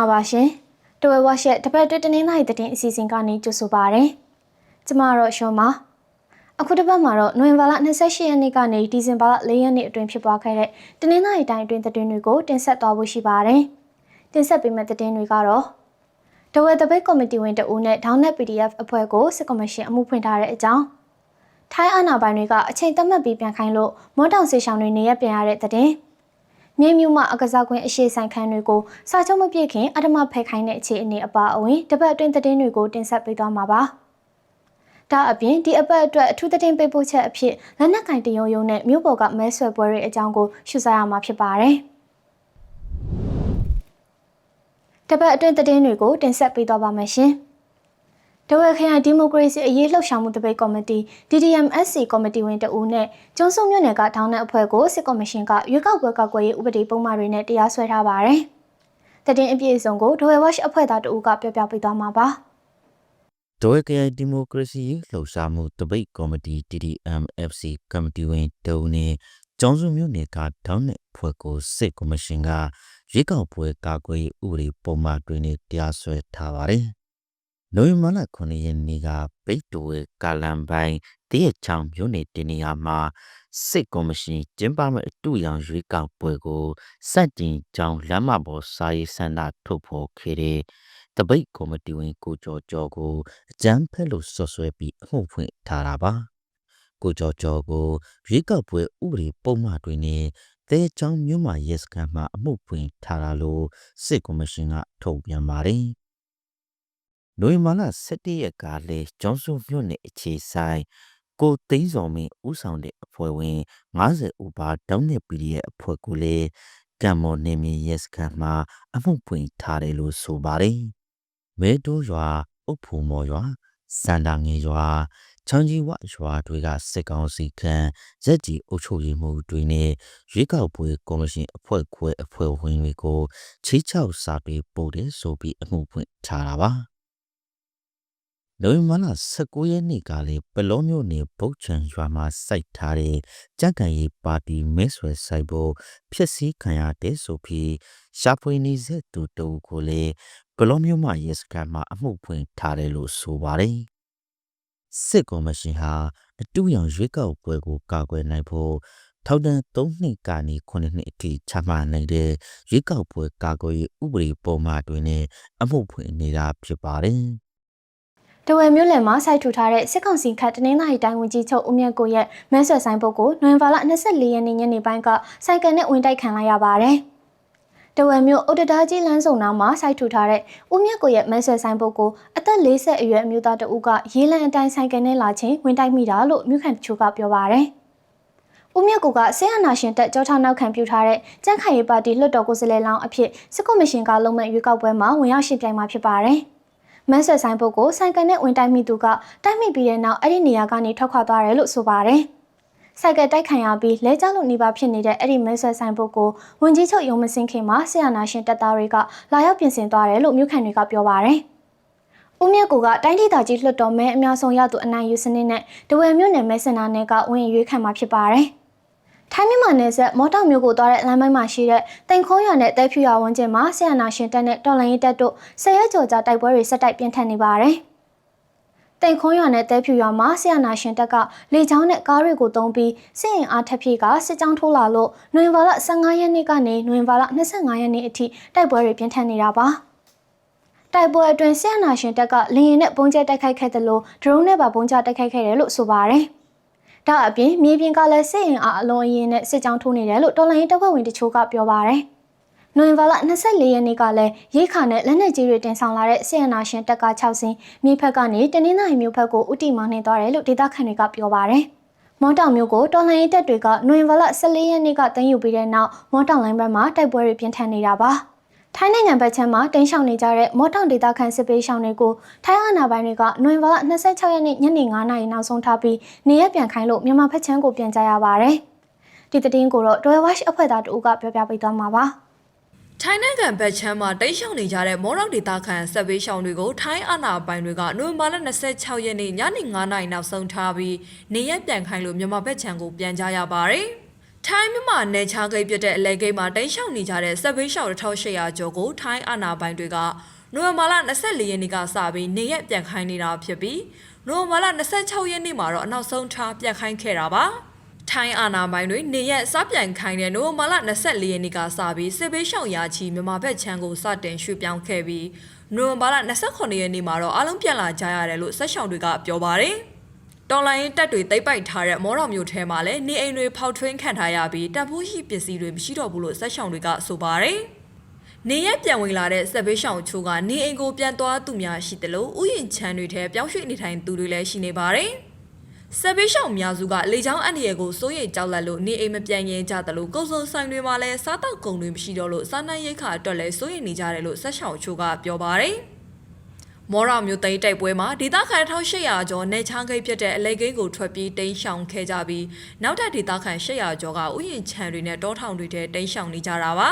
င်္ဂလာပါရှင်တဝဲဝါရှက်တပတ်တွဲတနင်္လာရီသတင်းအစီအစဉ်ကနေကြိုဆိုပါရစေကျမတော့ရှောပါအခုတစ်ပတ်မှာတော့နိုဝင်ဘာလ28ရက်နေ့ကနေဒီဇင်ဘာလ4ရက်နေ့အတွင်းဖြစ်ပွားခဲ့တဲ့တနင်္လာရီတိုင်းအတွင်းသတင်းတွေကိုတင်ဆက်သွားဖို့ရှိပါတယ်တင်ဆက်ပေးမယ့်သတင်းတွေကတော့တဝဲတပိတ်ကော်မတီဝင်တဦးနဲ့ဒေါင်းနက် PDF အဖွဲ့ကိုစစ်ကော်မရှင်အမှုဖွင့်ထားတဲ့အကြောင်းထိုင်းအာဏာပိုင်တွေကအချိန်သတ်မှတ်ပြီးပြန်ခိုင်းလို့မော်တောင်ဆေးရှောင်းတွေနေရပြန်ရတဲ့သတင်း မြင်းမြူမအကစားကွင်းအရှိဆိုင်ခန်းတွေကိုစာချုပ်မပြည့်ခင်အဓမ္မဖယ်ခိုင်းတဲ့အခြေအနေအပါအဝင်တပတ်အတွင်းသတင်းတွေကိုတင်ဆက်ပေးသွားမှာပါ။ဒါအပြင်ဒီအပတ်အတွက်အထူးသတင်းပေးပို့ချက်အဖြစ်လက်နက်ကင်တရုံရုံနဲ့မြို့ပေါ်ကမဲဆွယ်ပွဲတွေအကြောင်းကိုရှုစားရမှာဖြစ်ပါတယ်။တပတ်အတွင်းသတင်းတွေကိုတင်ဆက်ပေးသွားပါမယ်ရှင်။ တဝက်ခရိုင်ဒီမိုကရေစီအရေးလှုပ်ရှားမှုတပိတ်ကော်မတီ DDMSC ကော်မတီဝင်တဦးနဲ့ကျွန်းစုံမြို့နယ်ကထောင်းတဲ့အဖွဲ့ကိုစစ်ကော်မရှင်ကရွေးကောက်ပွဲကောက်ွယ်ရေးဥပဒေပုံမှန်တွေနဲ့တရားစွဲထားပါတယ်။တည်င်းအပြည့်အစုံကိုဒိုဝဲဝက်အဖွဲ့သားတဦးကပြောပြပေးသွားမှာပါ။ဒိုဝဲကရဒီမိုကရေစီလှုပ်ရှားမှုတပိတ်ကော်မတီ DDMFC ကမတီဝင်တုံနဲ့ကျောင်းစုမြို့နယ်ကထောင်းတဲ့ဖွဲ့ကိုစစ်ကော်မရှင်ကရွေးကောက်ပွဲကာကွယ်ရေးဥပဒေပုံမှန်တွေနဲ့တရားစွဲထားပါတယ်။ နိုဝင်ဘာလ9ရက်နေ့ကပိတ်တိုဝဲကာလန်ပိုင်းတရက်ချောင်းမြို့နယ်တင်နေရာမှာစစ်ကော်မရှင်ကျင်းပမဲ့အတူရောင်ရွေးကောက်ပွဲကိုစတင်ကြောင်းလမ်းမပေါ်စာရေးဆန္ဒထုတ်ဖော်ခဲ့တဲ့တပိတ်ကော်မတီဝင်ကိုကျော်ကျော်ကိုအကြမ်းဖက်လို့ဆွဆွဲပြီးအမှုဖွင့်ထားတာပါကိုကျော်ကျော်ကိုရွေးကောက်ပွဲဥပဒေပုံမှန်တွေနဲ့တဲချောင်းမြို့မှာရဲစခန်းမှာအမှုဖွင့်ထားတာလို့စစ်ကော်မရှင်ကထုတ်ပြန်ပါတယ် နိုဝင်ဘာလ17ရက်ကလည်းကျောင်းစုမြို့နယ်အခြေဆိုင်ကိုသိန်းစော်မင်းဦးဆောင်တဲ့အဖွဲ့ဝင်90ဦးပါတောင်းတဲ့ PDF အဖွဲ့ကိုလည်းကံမော်နေမြေရဲစခန်းမှာအမှုပွင့်ထားတယ်လို့ဆိုပါတယ်။မဲတိုးရွာအုပ်ဖူမော်ရွာစန္ဒာငယ်ရွာချောင်းကြီးဝရွာတွေကစစ်ကောင်စီခန့်ရက်ကြီးအုပ်ချုပ်ရေးမှုတွေနဲ့ရွေးကောက်ပွဲကော်မရှင်အဖွဲ့ခွဲအဖွဲ့ဝင်တွေကိုချေးချောက်စာပေပို့တယ်ဆိုပြီးအမှုဖွင့်ထားတာပါ။ နိုဝင်ဘာလ19ရက်နေ့ကလည်းပလောမျိုးနယ်ဗုတ်ချံရွာမှာစိုက်ထားတဲ့ကြက်ကန်ရီပါတီမဲဆွယ်ဆိုင်ဖို့ဖျက်ဆီးခံရတဲ့ဆိုပြီးရှာဖွေနေစေသူတူကိုလည်းပလောမျိုးမှရဲစခန်းမှာအမှုဖွင့်ထားတယ်လို့ဆိုပါတယ်စစ်ကော်မရှင်ဟာအတူရောင်ရွေးကောက်ပွဲကိုကာကွယ်နိုင်ဖို့ထောက်တန်း3နှစ်ကနေ9နှစ်အထိချမှတ်နိုင်တဲ့ရွေးကောက်ပွဲကာကွယ်ရေးဥပဒေပုံမှန်တွေနဲ့အမှုဖွင့်နေတာဖြစ်ပါတယ်။ တဝယ်မြို့လယ်မှာစိုက်ထူထားတဲ့စစ်ကောင်စီခတ်တနင်္လာရီတိုင်းဝန်ကြီးချုပ်ဦးမြတ်ကိုရဲ့မဲဆွယ်ဆိုင်ပုတ်ကိုနိုဝင်ဘာလ24ရက်နေ့ညနေပိုင်းကစိုက်ကယ်နဲ့ဝင်တိုက်ခံလိုက်ရပါတယ်။တဝယ်မြို့အုတ်တဒါကြီးလမ်းစုံနားမှာစိုက်ထူထားတဲ့ဦးမြတ်ကိုရဲ့မဲဆွယ်ဆိုင်ပုတ်ကိုအသက်40အရွယ်အမျိုးသားတဦးကရေးလံအတိုင်းဆိုင်ကယ်နဲ့လာချင်းဝင်တိုက်မိတာလို့မြို့ခံတချို့ကပြောပါတယ်။ဦးမြတ်ကိုကဆေးအနာရှင်တက်ကြောထားနောက်ခံပြုထားတဲ့ကြန့်ခိုင်ရေးပါတီလွှတ်တော်ကိုယ်စားလှယ်လောင်းအဖြစ်စစ်ကော်မရှင်ကလုံမဲ့ရွေးကောက်ပွဲမှာဝင်ရောက်ရှင်ပြိုင်မှာဖြစ်ပါတယ်။ မန်းဆက်ဆိုင်ဘုတ်ကိုဆိုင်ကယ်နဲ့ဝင်တိုက်မိသူကတိုက်မိပြီးတဲ့နောက်အဲ့ဒီနေရာကနေထွက်ခွာသွားတယ်လို့ဆိုပါတယ်။ဆိုင်ကယ်တိုက်ခံရပြီးလဲကျလို့နေပါဖြစ်နေတဲ့အဲ့ဒီမန်းဆက်ဆိုင်ဘုတ်ကိုဝင်ကြီးချုပ်ယုံမစင်းခင်မှာဆရာနာရှင်တပ်သားတွေကလာရောက်ပြင်ဆင်သွားတယ်လို့မြို့ခံတွေကပြောပါတယ်။ဦးမြတ်ကိုကတိုင်းဒေသကြီးလွှတ်တော်မဲအများဆုံးရသူအနိုင်ယူစနစ်နဲ့တဝယ်မြို့နယ်မဲစင်နာနယ်ကဝင်ရွေးခံမှာဖြစ်ပါတယ်။ ထိုင်းမြန်မာနယ်စပ်မော်တောင်မြို့ကိုသွားတဲ့လမ်းပိုင်းမှာရှိတဲ့တိန်ခိုးရွာနဲ့တဲဖြူရွာဝန်းကျင်မှာဆီယနာရှင်တပ်နဲ့တော်လိုင်းရေးတပ်တို့ဆယ်ရက်ကျော်ကြာတိုက်ပွဲတွေဆက်တိုက်ပြင်းထန်နေပါတယ်။တိန်ခိုးရွာနဲ့တဲဖြူရွာမှာဆီယနာရှင်တပ်ကလေကြောင်းနဲ့ကားတွေကိုတုံးပြီးစစ်ရင်အားထပ်ဖြည့်ကစစ်ကြောင်းထိုးလာလို့နွေဘာလ15ရက်နေ့ကနေနွေဘာလ25ရက်နေ့အထိတိုက်ပွဲတွေပြင်းထန်နေတာပါ။တိုက်ပွဲအတွင်းဆီယနာရှင်တပ်ကလင်းရင်နဲ့ပုံကျဲတိုက်ခိုက်ခဲ့တယ်လို့ဒရုန်းနဲ့ပါပုံကျတိုက်ခိုက်ခဲ့တယ်လို့ဆိုပါတယ်။ ဒါအပြင်မြေပြင်ကလည်းစစ်ရင်အားအလုံးအရင်နဲ့စစ်ကြောင်းထိုးနေတယ်လို့တော်လိုင်းတပ်ဖွဲ့ဝင်တချို့ကပြောပါတယ်။နိုဝင်ဘာလ24ရက်နေ့ကလည်းရိခါနဲ့လက်နက်ကြီးတွေတင်ဆောင်လာတဲ့စစ်ရနာရှင်တပ်က6စင်းမြေဖက်ကနေတနင်္လာရီမြို့ဖက်ကိုဥတီမောင်းနှင်သွားတယ်လို့ဒေသခံတွေကပြောပါတယ်။မော်တောင်မြို့ကိုတော်လှန်ရေးတပ်တွေကနိုဝင်ဘာလ14ရက်နေ့ကတင်ယူပြီးတဲ့နောက်မော်တောင်လိုင်းဘက်မှာတိုက်ပွဲတွေပြင်းထန်နေတာပါ။ ထိုင်းနိုင်ငံဘက်ခြမ်းမှာတင်းရှောင်နေကြတဲ့မော်တောင်ဒေသခံစစ်ပေးရှောင်တွေကိုထိုင်းအာဏာပိုင်တွေကနိုဝင်ဘာလ26ရက်နေ့ညနေ9:00နာရီနောက်ဆုံးထားပြီးနေရပြန်ခိုင်းလို့မြန်မာဘက်ခြမ်းကိုပြန်ကြရပါတယ်။ဒီသတင်းကိုတော့ Royal Watch အဖွဲ့သားတို့ကပြောပြပေးသွားမှာပါ။ထိုင်းနိုင်ငံဘက်ချမ်းမှာတိတ်ရှောင်နေကြတဲ့မော်တော်ဒေသခံဆက်ပေးရှောင်တွေကိုထိုင်းအာဏာပိုင်တွေကနိုဝင်ဘာလ26ရက်နေ့ညနေ9:00နာရီနောက်ဆုံးထားပြီးနေရက်ပြန်ခိုင်းလို့မြန်မာဘက်ချမ်းကိုပြန်ကြရပါတယ်။ ထိုထိုင်းမြန်မာနယ်ခြားဂိတ်ပြတဲ့အလဲဂိတ်မှာတိမ်းရှောင်နေကြတဲ့ဆက်ဘေးရှောင်1800ကျော်ကိုထိုင်းအာဏာပိုင်တွေကနိုဝင်ဘာလ24ရက်နေ့ကစပြီးနေရက်ပြန်ခိုင်းနေတာဖြစ်ပြီးနိုဝင်ဘာလ26ရက်နေ့မှာတော့အနောက်ဆုံးထားပြန်ခိုင်းခဲ့တာပါထိုင်းအာဏာပိုင်တွေနေရက်စပြန်ခိုင်းတဲ့နိုဝင်ဘာလ24ရက်နေ့ကစပြီးစစ်ဘေးရှောင်ရာချီမြန်မာဘက်ခြမ်းကိုစတင်ရွှေ့ပြောင်းခဲ့ပြီးနိုဝင်ဘာလ28ရက်နေ့မှာတော့အလုံးပြန်လာကြရတယ်လို့ဆက်ရှောင်တွေကပြောပါတယ် တော်လိုင်းရင်တက်တွေတိတ်ပိုက်ထားတဲ့မော်တော်မျိုးထဲမှာလည်းနေအိမ်တွေဖောက်ထွင်းခံထားရပြီးတပ်ဖို့ရှိပစ္စည်းတွေမရှိတော့ဘူးလို့ဆက်ဆောင်တွေကဆိုပါတယ်။နေရက်ပြန်ဝင်လာတဲ့ဆက်ဘေးရှောင်ချို့ကနေအိမ်ကိုပြန်သွားသူများရှိတယ်လို့ဥယျာဉ်ချမ်းတွေထဲပြောင်းရွှေ့နေထိုင်သူတွေလည်းရှိနေပါတယ်။ဆက်ဘေးရှောင်များစုကလေချောင်းအန်ဒီရဲ့ကိုစိုးရိမ်ကြောက်လန့်လို့နေအိမ်မပြန်ရင်ကြတယ်လို့ကုစုံဆိုင်တွေမှာလည်းစားတောက်ကုန်တွေမရှိတော့လို့စားနပ်ရိက္ခာအတွက်လည်းစိုးရိမ်နေကြတယ်လို့ဆက်ဆောင်ချို့ကပြောပါတယ်။ မော်ရမျိုးသိန်းတိုက်ပွဲမှာဒေသခံ1800ကျော်နေချောင်းဂိတ်ဖြစ်တဲ့အလဲဂိတ်ကိုထွက်ပြေးတိမ်းရှောင်ခဲ့ကြပြီးနောက်ထပ်ဒေသခံ800ကျော်ကဥယျာဉ်ခြံတွေနဲ့တောထောင်တွေထဲတိမ်းရှောင်နေကြတာပါ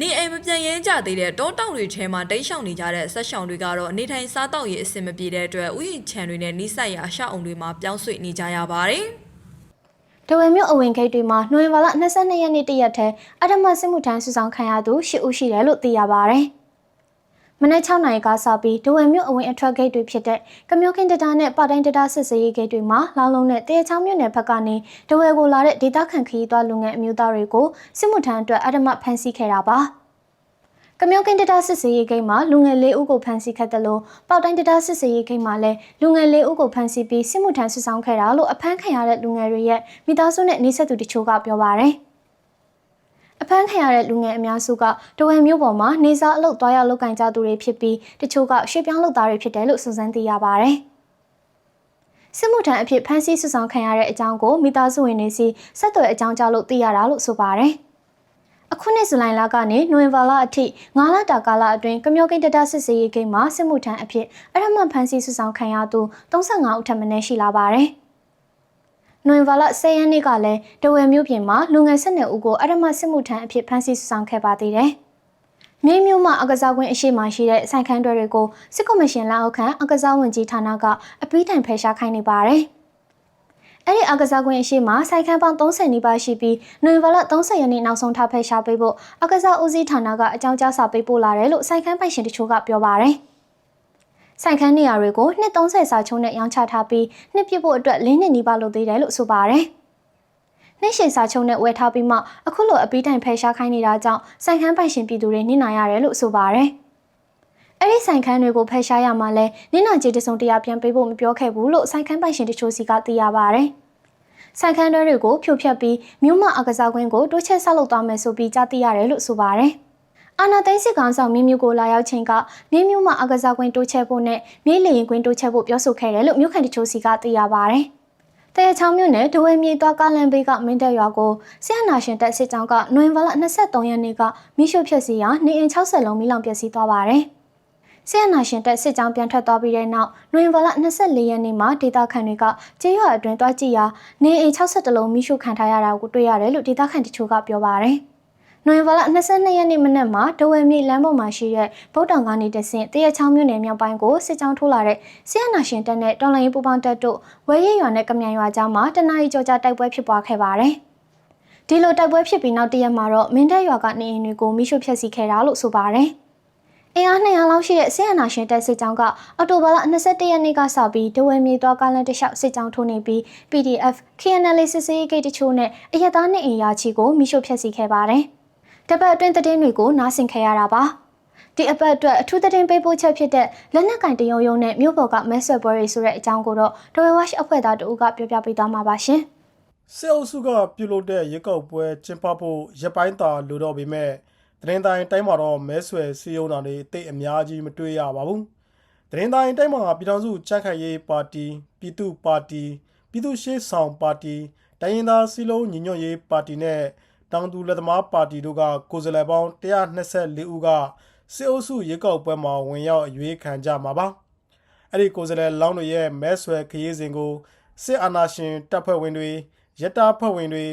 နေအိမ်မပြန်ရင်ကြသေးတဲ့တောတောင်တွေထဲမှာတိမ်းရှောင်နေကြတဲ့ဆက်ရှောင်တွေကတော့နေထိုင်စားတောက်ရေးအဆင်မပြေတဲ့အတွက်ဥယျာဉ်ခြံတွေနဲ့နှိစက်ရအရှောက်အုံတွေမှာပြောင်းဆွေနေကြရပါတယ်တဝယ်မြို့အဝင်ဂိတ်တွေမှာနိုဝင်ဘာလ22ရက်နေ့တရက်ထဲအဓမ္မစစ်မှုထမ်းစုဆောင်ခံရသူ10ဦးရှိတယ်လို့သိရပါဗျ။ မနေ့6နိုင်ကစပြီးတဝယ်မြို့အဝင်အထွက်ဂိတ်တွေဖြစ်တဲ့ကမျိုးကင်းတတာနဲ့ပါတိုင်းတတာစစ်စေးရေးဂိတ်တွေမှာလောင်းလုံးနဲ့တရချောင်းမြို့နယ်ဘက်ကနေတဝယ်ကိုလာတဲ့ဒေသခံခရီးသွားလူငယ်အမျိုးသားတွေကိုစစ်မှုထမ်းအတွက်အဓမ္မဖမ်းဆီးခဲ့တာပါ။ကမျိုးကင်းတတာစစ်စေးရေးဂိတ်မှာလူငယ်၄ဦးကိုဖမ်းဆီးခဲ့တယ်လို့ပေါတိုင်းတတာစစ်စေးရေးဂိတ်မှာလည်းလူငယ်၄ဦးကိုဖမ်းဆီးပြီးစစ်မှုထမ်းဆူဆောင်ခဲ့တာလို့အဖမ်းခံရတဲ့လူငယ်တွေရဲ့မိသားစုနဲ့နှိစက်သူတချို့ကပြောပါရယ် အဖမ်းခံရတဲ့လူငယ်အများစုကတဝယ်မျိုးပေါ်မှာနေစားအလုပ်သွားရောက်လုပ်ကင်ကြသူတွေဖြစ်ပြီးတချို့ကရွှေ့ပြောင်းလုပ်သားတွေဖြစ်တယ်လို့စုံစမ်းသိရပါရယ်စစ်မှုထမ်းအဖြစ်ဖမ်းဆီးဆူဆောင်ခံရတဲ့အကြောင်းကိုမိသားစုဝင်တွေစီဆက်သွယ်အကြောင်းကြားလို့သိရတာလို့ဆိုပါရယ်အခုနှစ်ဇူလိုင်လကနေနိုဝင်ဘာလအထိ9လတာကာလအတွင်းကမျိုးကိန်းတတစစ်စေးရေးဂိမ်းမှာစစ်မှုထမ်းအဖြစ်အရမန်ဖမ်းဆီးဆူဆောင်ခံရသူ35ဦးထပ်မံရှိလာပါတယ်။ နိုဝင်ဘာလ10ရက်နေ့ကလည်းတဝယ်မြို့ပြင်မှာလူငယ်12ဦးကိုအရမစစ်မှုထမ်းအဖြစ်ဖမ်းဆီးဆူဆောင်ခဲ့ပါသေးတယ်။မြေမြို့မှာအကစားကွင်းအရှိမရှိတဲ့ဆိုင်ခန်းတွေကိုစစ်ကော်မရှင်လက်အောက်ခံအကစားဝန်ကြီးဌာနကအပီးတိုင်ဖယ်ရှားခိုင်းနေပါတယ်။အဲ့ဒီအကစားကွင်းအရှိမဆိုင်ခန်းပေါင်း30နီးပါးရှိပြီးနိုဝင်ဘာလ30ရက်နေ့နောက်ဆုံးထားဖယ်ရှားပေးဖို့အကစားဦးစီးဌာနကအကြောင်းကြားစာပေးပို့လာတယ်လို့ဆိုင်ခန်းပိုင်ရှင်တချို့ကပြောပါတယ်။ ဆိုင်ခန်းနေရာတွေကိုနှစ်30စာချုံးနဲ့ရောင်းချထားပြီးနှစ်ပြစ်ဖို့အတွက်၄နှစ်နီးပါးလုပ်သေးတယ်လို့ဆိုပါတယ်။နှစ်ရှည်စာချုံနဲ့ဝယ်ထားပြီးမှအခုလိုအပီးတိုင်ဖယ်ရှားခိုင်းနေတာကြောင့်ဆိုင်ခန်းပိုင်ရှင်ပြည်သူတွေနှိနာရတယ်လို့ဆိုပါတယ်။အဲ့ဒီဆိုင်ခန်းတွေကိုဖယ်ရှားရမှာလဲနင်းနာကြီးတစုံတရာပြန်ပေးဖို့မပြောခဲ့ဘူးလို့ဆိုင်ခန်းပိုင်ရှင်တချို့စီကသိရပါဗျ။ဆိုင်ခန်းတွေကိုဖြိုဖျက်ပြီးမြို့မအကစားကွင်းကိုတိုးချက်ဆောက်လုပ်သွားမယ်ဆိုပြီးကြားသိရတယ်လို့ဆိုပါတယ်။ အာနာသိန်းစစ်ကောင်ဆောင်မြင်းမျိုးကိုလာရောက်ချိန်ကမြင်းမျိုးမအကစားကွင်းတိုးချက်ဖို့နဲ့မြေလီရင်ကွင်းတိုးချက်ဖို့ပြောဆိုခဲ့တယ်လို့မြို့ခံတချို့စီကသိရပါဗျ။တဲချောင်းမြို့နယ်ဒဝဲမြေသွားကားလန်ဘေးကမင်းတပ်ရွာကိုဆရာနာရှင်တပ်စစ်ကြောင်းကနိုဝင်ဘာလ23ရက်နေ့ကမိရှုဖြစ်စီရာနေအိမ်60လုံးမိလောင်ပျက်စီးသွားပါတယ်။ဆီယနာရှင်တက်စစ်ကြောင်းပြန်ထွက်သွားပြီးတဲ့နောက်နိုဝင်ဘာလ24ရက်နေ့မှာဒေသခံတွေကကျေးရွာအတွင်းတွားကြည့်ရာနေအိမ်62လုံးမိရှုခံထားရတာကိုတွေ့ရတယ်လို့ဒေသခံတချို့ကပြောပါတယ်။ နိုဝင်ဘာလ22ရက်နေ့မနက်မှာဒဝဲမြေလမ်းပေါ်မှာရှိတဲ့ဗုဒ္ဓံကနေတဆင့်တရချောင်းမြို့နယ်မြောက်ပိုင်းကိုစစ်ကြောင်းထိုးလာတဲ့ဆီယနာရှင်တက်နဲ့တော်လိုင်းပူပေါင်းတက်တို့ဝဲရဲရွာနဲ့ကမြန်ရွာကြားမှာတနအီကြောကြာတိုက်ပွဲဖြစ်ပွားခဲ့ပါတယ်။ဒီလိုတိုက်ပွဲဖြစ်ပြီးနောက်တရက်မှာတော့မင်းတပ်ရွာကနေအိမ်တွေကိုမိရှုဖျက်ဆီးခဲ့တာလို့ဆိုပါတယ်။အင်အား200လောက်ရှိတဲ့ဆီယနာရှင်တပ်စစ်ကြောင်းကအော်တိုဘာလ21ရက်နေ့ကစပြီးဒဝဲမြေသွားကားလမ်းတစ်လျှောက်စစ်ကြောင်းထိုးနေပြီး PDF KNL စစ်စေးဂိတ်တချို့နဲ့အရသားနဲ့အင်ယာချီကိုမိရှုဖျက်ဆီးခဲ့ပါတယ်။ တပတ်အတွင်းသတင်းတွေကိုနားဆင်ခဲ့ရတာပါ။ဒီအပတ်အတွက်အထူးသတင်းပေးပို့ချက်ဖြစ်တဲ့လက်နက်ကင်တရုံရုံနဲ့မြို့ပေါ်ကမဲဆွယ်ပွဲတွေဆိုတဲ့အကြောင်းကိုတော့ဒဝဲဝက်အဖွဲ့သားတို့ကပြောပြပေးသွားမှာပါရှင်။စစ်အုပ်စုကပြုလုပ်တဲ့ရေကောက်ပွဲကျင်းပဖို့ရပ်ပိုင်းသာလိုတော့ပေမဲ့သတင်းတိုင်းတိုင်းမှာတော့မဲဆွယ်စည်းရုံးတာတွေတိတ်အများကြီးမတွေ့ရပါဘူးသတင်းတိုင်းတိုင်းမှာပြည်ထောင်စုကြက်ခိုင်ရေးပါတီပြည်သူ့ပါတီပြည်သူ့ရှေ့ဆောင်ပါတီတိုင်းရင်းသားစီလုံးညီညွတ်ရေးပါတီနဲ့ တောင်သူလက်သမားပါတီတို့ကကိုယ်စားလှယ်ပေါင်း124ဦးကစစ်အုပ်စုရေကောက်ပွဲမှာဝင်ရောက်အရွေးခံကြမှာပါအဲ့ဒီကိုယ်စားလှယ်လောင်းတွေရဲ့မဲဆွယ်ခရီးစဉ်ကိုစစ်အာဏာရှင်တပ်ဖွဲ့ဝင်တွေရတဖွဲ့ဝင်တွေ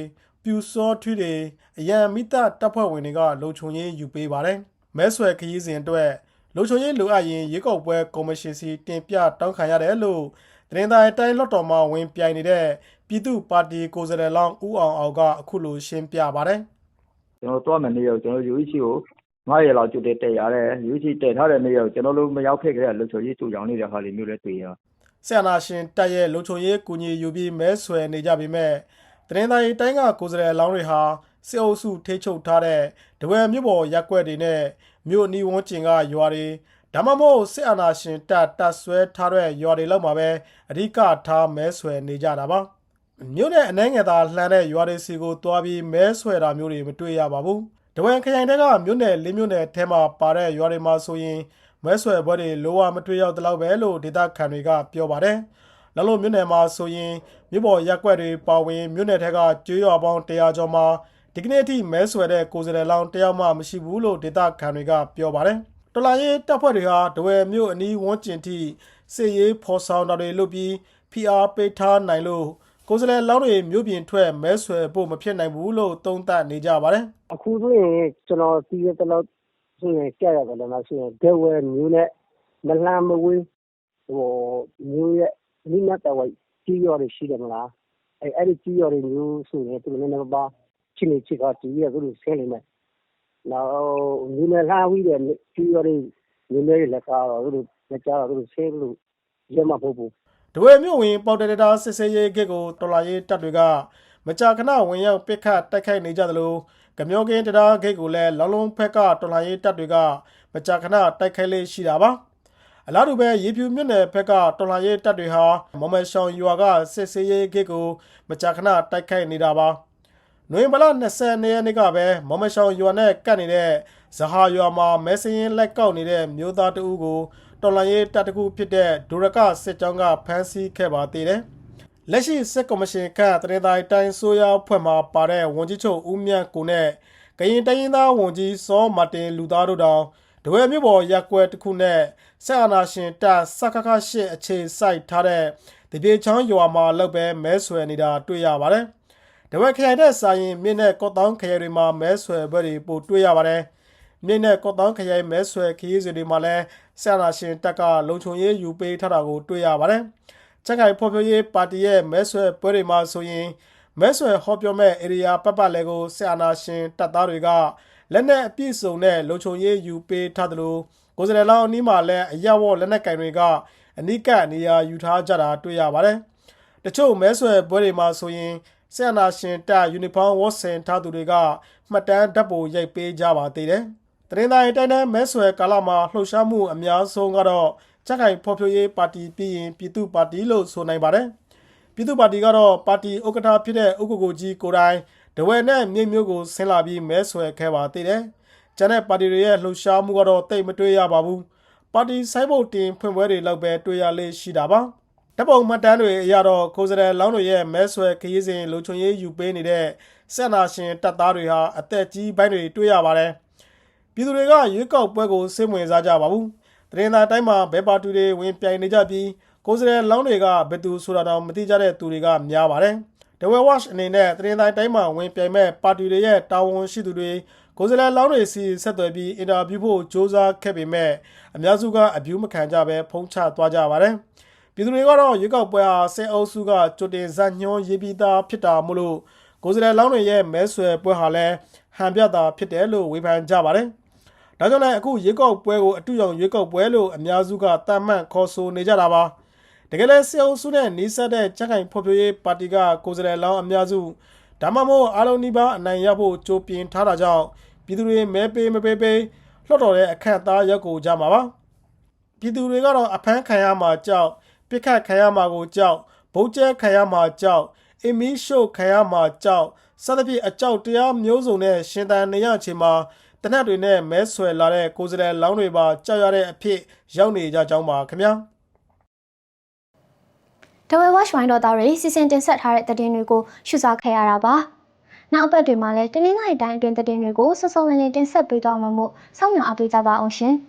ပြူစောထွေးတွေအရန်မိတတပ်ဖွဲ့ဝင်တွေကလုံခြုံရေးယူပေးပါတယ်မဲဆွယ်ခရီးစဉ်အတွက်လုံခြုံရေးလိုအပ်ရင်ရေကောက်ပွဲကော်မရှင်စီတင်ပြတောင်းခံရတယ်လို့တရင်တိုင်းတိုင်းလွတ်တော်မှာဝင်ပြိုင်နေတဲ့ ပြည်သူ့ပါတီကိုယ်စားလှယ်လောင်းဦးအောင်အောင်ကအခုလိုရှင်းပြပါတယ်ကျွန်တော်သွားမယ်နေရောက်ကျွန်တော် UEC ကို9ရက်လောက်ကြိုတက်တက်ရတယ် UEC တက်ထားတဲ့နေရောက်ကျွန်တော်တို့မရောက်ခဲ့ကြတဲ့လူချိုကြီးတူရောင်းနေတဲ့ဟာလေးမျိုးလည်းတွေ့ရဆရာနာရှင်တက်ရဲ့လုံချုံရေးကူညီယူပြီးမဲဆွယ်နေကြပေမဲ့တရင်တိုင်းတိုင်းကကိုယ်စားလှယ်လောင်းတွေဟာစစ်အုပ်စုထိချုပ်ထားတဲ့တဝဲမြို့ပေါ်ရက်ကွက်တွေနဲ့မြို့အနီးဝန်းကျင်ကရွာတွေဒါမှမဟုတ်စစ်အာဏာရှင်တပ်တပ်ဆွဲထားတဲ့ရွာတွေလောက်မှာပဲအဓိကထားမဲဆွယ်နေကြတာပါ မြို့နယ်အနှဲငယ်သာလှမ်းတဲ့ရွာတွေစီကိုတွားပြီးမဲဆွယ်တာမျိုးတွေမတွေ့ရပါဘူးတဝဲခရိုင်တဲကမြို့နယ်လေးမြို့နယ်ထဲမှာပါတဲ့ရွာတွေမှာဆိုရင်မဲဆွယ်ပွဲတွေလိုဝမတွေ့ရောက်တဲ့လောက်ပဲလို့ဒေသခံတွေကပြောပါတယ်။နောက်လို့မြို့နယ်မှာဆိုရင်မြို့ပေါ်ရက်ကွက်တွေပါဝင်မြို့နယ်ထက်ကကျွေးရွာပေါင်း100ကျော်မှာဒီကနေ့အထိမဲဆွယ်တဲ့ကိုယ်စားလှယ်လောင်းတယောက်မှမရှိဘူးလို့ဒေသခံတွေကပြောပါတယ်။တော်လာရေးတပ်ဖွဲ့တွေဟာတဝယ်မြို့အနီးဝန်းကျင်ထိစစ်ရေးဖော်ဆောင်တာတွေလုပ်ပြီး PR ပေးထားနိုင်လို့ ကိုယ်စားလှယ်လောင်းတွေမြို့ပြင်ထွက်မဲဆွယ်ဖို့မဖြစ်နိုင်ဘူးလို့သုံးသပ်နေကြပါတယ်။အခုဆိုရင်ကျွန်တော်စီးရတဲ့လောက်ဆိုရင်ကြက်ရတယ်လည်းမရှိရင်ဒဲဝဲမျိုးနဲ့မလန်းမဝေးဟိုမျိုးရဲ့မိနတ်တော်ဝိုက်ကြီးရော်တွေရှိတယ်မလားအဲအဲ့ဒီကြီးရော်တွေမျိုးဆိုရင်သူလည်းနည်းနည်းပါးချင်းနေချစ်ကကြီးရသူတို့ဆဲနေမယ်နောက်မျိုးနဲ့လာဝီးတဲ့ကြီးရော်တွေမျိုးတွေလည်းကားတော့သူတို့မကြတော့သူတို့ဆဲလို့ရမှာဖို့ဖို့ ဒဝဲမြို့ဝင်ပေါတယ်တာစစ်စေးရေးဂစ်ကိုတော်လာရေးတပ်တွေကမကြာခဏဝင်ရောက်ပစ်ခတ်တိုက်ခိုက်နေကြသလိုကမျောကင်းတရားဂိတ်ကိုလည်းလောင်းလုံးဖက်ကတော်လာရေးတပ်တွေကမကြာခဏတိုက်ခိုက်လေးရှိတာပါအလားတူပဲရေဖြူမြို့နယ်ဖက်ကတော်လာရေးတပ်တွေဟာမမရှောင်ရွာကစစ်စေးရေးဂစ်ကိုမကြာခဏတိုက်ခိုက်နေတာပါနွေဘလ20ရက်နေ့ကပဲမမရှောင်ရွာနဲ့ကပ်နေတဲ့ဇဟာရွာမှာမဲစရင်လက်ကောက်နေတဲ့မျိုးသားတအူးကို တော်လှန်ရေးတပ်တကူဖြစ်တဲ့ဒိုရကစစ်ကြောင်းကဖမ်းဆီးခဲ့ပါသေးတယ်။လက်ရှိစစ်ကော်မရှင်ကတရင်တိုင်းတိုင်းဆိုရဖွဲ့မှာပါတဲ့ဝန်ကြီးချုပ်ဦးမြတ်ကိုနဲ့ကရင်တိုင်းရင်းသားဝန်ကြီးစောမာတင်လူသားတို့တောင်ဒဝဲမြို့ပေါ်ရက်ကွက်တစ်ခုနဲ့ဆက်အာနာရှင်တပ်စကခရှစ်အခြေစိုက်ထားတဲ့တပြေချောင်းရွာမှာလောက်ပဲမဲဆွယ်နေတာတွေ့ရပါတယ်။ဒဝဲခရိုင်တဲ့စာရင်မြင်းနဲ့ကော့တောင်းခရိုင်တွေမှာမဲဆွယ်ဘက်တွေပို့တွေ့ရပါတယ်။ မြင်းနဲ့ကော့တောင်းခရိုင်မဲဆွယ်ခရီးစဉ်တွေမှာလည်းဆရာနာရှင်တက်ကလုံခြုံရေးယူပေးထားတာကိုတွေ့ရပါတယ်။ချက်ကိုင်ဖော်ပြရေးပါတီရဲ့မဲဆွယ်ပွဲတွေမှာဆိုရင်မဲဆွယ်ဟောပြောမဲ့ဧရိယာပတ်ပတ်လည်းကိုဆရာနာရှင်တပ်သားတွေကလက်နက်အပြည့်စုံနဲ့လုံခြုံရေးယူပေးထားသလိုကိုယ်စရလောင်းအနီးမှာလည်းအရက်ဝေါ်လက်နက်ကင်တွေကအနိကနေရာယူထားကြတာတွေ့ရပါတယ်။တချို့မဲဆွယ်ပွဲတွေမှာဆိုရင်ဆရာနာရှင်တပ်ယူနီဖောင်းဝတ်ဆင်ထားသူတွေကမှတ်တမ်းဓာတ်ပုံရိုက်ပေးကြပါသေးတယ်။ တရင်တိုင်းတိုင်းတိုင်းမဲဆွယ်ကာလမှာလှုပ်ရှားမှုအများဆုံးကတော့ချက်ခိုင်ဖော်ပြရေးပါတီပြီးရင်ပြည်သူ့ပါတီလို့ဆိုနိုင်ပါတယ်။ပြည်သူ့ပါတီကတော့ပါတီဥက္ကဋ္ဌဖြစ်တဲ့ဥက္ကကိုကြီးကိုယ်တိုင်ဒဝဲနဲ့မြိတ်မျိုးကိုဆင်းလာပြီးမဲဆွယ်ခဲ့ပါသေးတယ်။ကျန်တဲ့ပါတီတွေရဲ့လှုပ်ရှားမှုကတော့တိတ်မတွေ့ရပါဘူး။ပါတီဆိုင်ဘုတ်တင်ဖွင့်ပွဲတွေလောက်ပဲတွေ့ရလေးရှိတာပါ။တပ်ပုံမှတ်တမ်းတွေအရတော့ကိုယ်စရယ်လောင်းတွေရဲ့မဲဆွယ်ခရီးစဉ်လုံခြုံရေးယူပေးနေတဲ့ဆက်နာရှင်တပ်သားတွေဟာအသက်ကြီးပိုင်းတွေတွေ့ရပါတယ်။ ပြည်သူတွေကရွေးကောက်ပွဲကိုစိတ်ဝင်စားကြပါဘူး။တရင်သာတိုင်းမှာဘဲပါတူတွေဝင်ပြိုင်နေကြပြီးကိုယ်စရယ်လောင်းတွေကဘယ်သူဆိုတာတော့မသိကြတဲ့သူတွေကများပါတယ်။ The Way Watch အနေနဲ့တရင်သာတိုင်းမှာဝင်ပြိုင်မဲ့ပါတီတွေရဲ့တာဝန်ရှိသူတွေကိုယ်စရယ်လောင်းတွေစီဆက်သွယ်ပြီးအင်တာဗျူးဖို့စ조사ခဲ့ပေမဲ့အများစုကအဗျူးမခံကြဘဲဖုံးချသွားကြပါတယ်။ပြည်သူတွေကတော့ရွေးကောက်ပွဲဟာစစ်အုပ်စုကကြိုတင်ဇက်ညွှန်းရေးပြီးသားဖြစ်တာမို့လို့ကိုယ်စားလှယ်လောင်းတွေရဲ့မဲဆွယ်ပွဲဟာလည်းဟန်ပြတာဖြစ်တယ်လို့ဝေဖန်ကြပါတယ်။ ဒါကြောင့်လည်းအခုရွေးကောက်ပွဲကိုအတူရောင်ရွေးကောက်ပွဲလို့အများစုကတတ်မှတ်ခေါ်ဆိုနေကြတာပါ။တကယ်လဲစစ်အုပ်စုနဲ့နှီးစပ်တဲ့ချက်ခိုင်ဖော်ပြရေးပါတီကကိုယ်စားလှယ်လောင်းအများစုဒါမှမဟုတ်အားလုံးနှိပါအနိုင်ရဖို့ကြိုးပင်ထားတာကြောင့်ပြည်သူတွေမဲပေးမပေးပေးလွှတ်တော်ရဲ့အခက်အသားရောက်ကိုကြမှာပါ။ပြည်သူတွေကတော့အဖမ်းခံရမှာကြောက်ပြစ်ခတ်ခံရမှာကိုကြောက်ဗုတ်ကျဲခံရမှာကြောက်အင်မီရှို့ခံရမှာကြောက်စသဖြင့်အကြောက်တရားမျိုးစုံနဲ့ရှင်သန်နေရချိန်မှာ တနက်တွေနဲ့မဲဆွယ်လာတဲ့ကိုယ်စရယ်လောင်းတွေပါကြောက်ရတဲ့အဖြစ်ရောက်နေကြကြောင်းပါခင်ဗျာတဝဲဝါရှ်ဝိုင်းတော်သားတွေစီစဉ်တင်ဆက်ထားတဲ့သတင်းတွေကိုရှုစားခဲ့ရတာပါ။နောက်အပတ်တွေမှာလည်းတင်းနှင်းတိုင်းအတိုင်းအတွင်းသတင်းတွေကိုစောစောလင်းလင်းတင်ဆက်ပေးသွားမှာမို့စောင့်မျှော်အားပေးကြပါအောင်ရှင်။